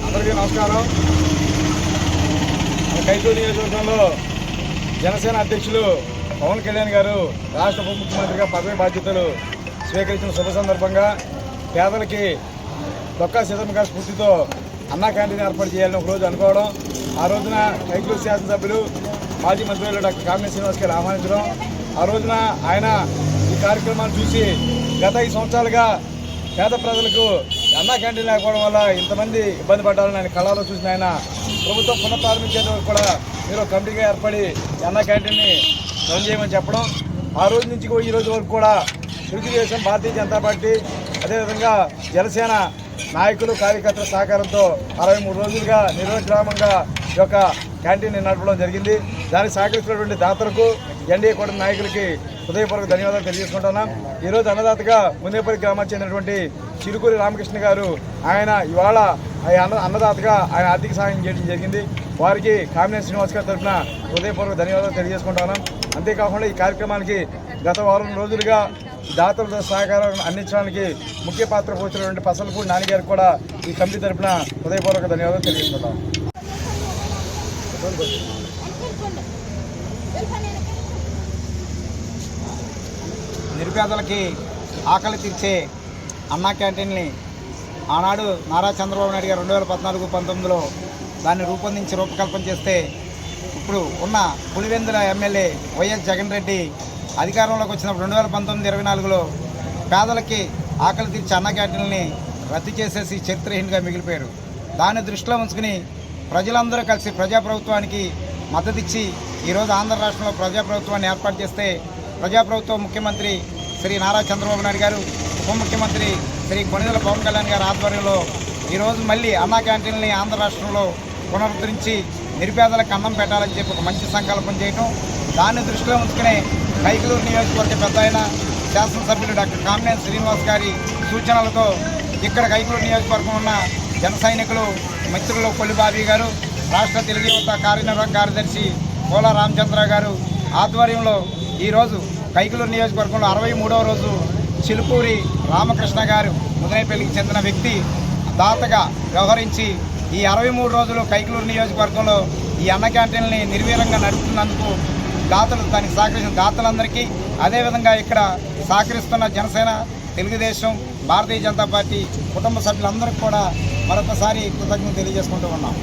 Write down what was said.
అందరికీ నమస్కారం. కైతూ నియోజకవర్గంలో జనసేన అధ్యక్షులు పవన్ కళ్యాణ్ గారు రాష్ట్ర ఉప ముఖ్యమంత్రిగా పదవి బాధ్యతలు స్వీకరించిన శుభ సందర్భంగా పేదలకి దొక్కా సీతమ్మ స్ఫూర్తితో అన్నా క్యాంటీన్ ఏర్పాటు చేయాలని ఒక రోజు అనుకోవడం. ఆ రోజున కైకూరు శాసనసభ్యులు మాజీ మంత్రులు డాక్టర్ కామినేని శ్రీనివాస్ గారు ఆహ్వానించడం. ఆ రోజున ఆయన ఈ కార్యక్రమాన్ని చూసి గత ఐదు సంవత్సరాలుగా పేద ప్రజలకు అన్నా క్యాంటీన్ లేకపోవడం వల్ల ఇంతమంది ఇబ్బంది పడ్డారని ఆయన కళలో చూసిన ఆయన ప్రభుత్వం పునఃప్రారంభించేందుకు కూడా మీరు కమిటీగా ఏర్పడి అన్నా క్యాంటీన్ని రన్ చేయమని చెప్పడం. ఆ రోజు నుంచి ఈ రోజు వరకు కూడా తెలుగుదేశం భారతీయ జనతా పార్టీ అదేవిధంగా జనసేన నాయకులు కార్యకర్తల సహకారంతో అరవై మూడు రోజులుగా నిర్విరామంగా ఈ యొక్క క్యాంటీన్ నడపడం జరిగింది. దానికి సహకరిస్తున్నటువంటి దాతలకు ఎన్డీఏ కూటమి నాయకులకి హృదయపూర్వక ధన్యవాదాలు తెలియజేసుకుంటున్నాం. ఈరోజు అన్నదాతగా మునేపల్లి గ్రామానికి చెందినటువంటి చిరుకూరి రామకృష్ణ గారు ఆయన ఇవాళ ఆయన అన్న అన్నదాతగా ఆయన ఆర్థిక సహాయం చేయడం జరిగింది. వారికి కామినేని శ్రీనివాస్ గారి తరఫున హృదయపూర్వక ధన్యవాదాలు తెలియజేసుకుంటున్నాం. అంతేకాకుండా ఈ కార్యక్రమానికి గత వారం రోజులుగా దాతల సహకారం అందించడానికి ముఖ్య పాత్ర పోసినటువంటి పసలపూడి నాన్నగారికి కూడా ఈ కమిటీ తరఫున హృదయపూర్వక ధన్యవాదాలు తెలియజేస్తున్నాం. నిరుపేదలకి ఆకలి తీర్చే అన్నా క్యాంటీన్ని ఆనాడు నారా చంద్రబాబు నాయుడు గారు రెండు వేల పద్నాలుగు పంతొమ్మిదిలో దాన్ని రూపొందించి రూపకల్పన చేస్తే ఇప్పుడు ఉన్న పులివెందుల ఎమ్మెల్యే వైఎస్ జగన్ రెడ్డి అధికారంలోకి వచ్చినప్పుడు రెండు వేల పంతొమ్మిది ఇరవై నాలుగులో పేదలకి ఆకలి తీర్చి అన్న క్యాంటీన్ని రద్దు చేసేసి చరిత్రహీనంగా మిగిలిపోయారు. దాన్ని దృష్టిలో ఉంచుకుని ప్రజలందరూ కలిసి ప్రజాప్రభుత్వానికి మద్దతిచ్చి ఈరోజు ఆంధ్ర రాష్ట్రంలో ప్రజాప్రభుత్వాన్ని ఏర్పాటు చేస్తే ప్రజాప్రభుత్వ ముఖ్యమంత్రి శ్రీ నారా చంద్రబాబు నాయుడు గారు ఉప ముఖ్యమంత్రి శ్రీ కొనిదల పవన్ కళ్యాణ్ గారి ఆధ్వర్యంలో ఈరోజు మళ్ళీ అన్నా క్యాంటీన్ని ఆంధ్ర రాష్ట్రంలో పునరుద్ధరించి నిరుపేదలకు అన్నం పెట్టాలని చెప్పి ఒక మంచి సంకల్పం చేయటం దాన్ని దృష్టిలో ఉంచుకునే కైకలూరు నియోజకవర్గ పెద్ద ఆయన శాసనసభ్యులు డాక్టర్ కామినేని శ్రీనివాస్ గారి సూచనలతో ఇక్కడ కైకలూరు నియోజకవర్గం ఉన్న జన సైనికులు మిత్రులు కొల్లిబాబీ గారు రాష్ట్ర తెలుగు యువత కార్యనిర్వాహక కార్యదర్శి కోల రామచంద్ర గారు ఆధ్వర్యంలో ఈరోజు కైకలూరు నియోజకవర్గంలో అరవై మూడవ రోజు చిలుకూరి రామకృష్ణ గారు ముదనేపల్లికి చెందిన వ్యక్తి దాతగా వ్యవహరించి ఈ అరవై మూడు రోజులు కైకలూరు నియోజకవర్గంలో ఈ అన్న క్యాంటీన్ని నిర్వీరంగా నడుపుతున్నందుకు దాతలు దానికి సహకరించిన దాతలందరికీ అదేవిధంగా ఇక్కడ సహకరిస్తున్న జనసేన తెలుగుదేశం భారతీయ జనతా పార్టీ కుటుంబ సభ్యులందరికీ కూడా మరొకసారి కృతజ్ఞతలు తెలియజేసుకుంటూ ఉన్నాం.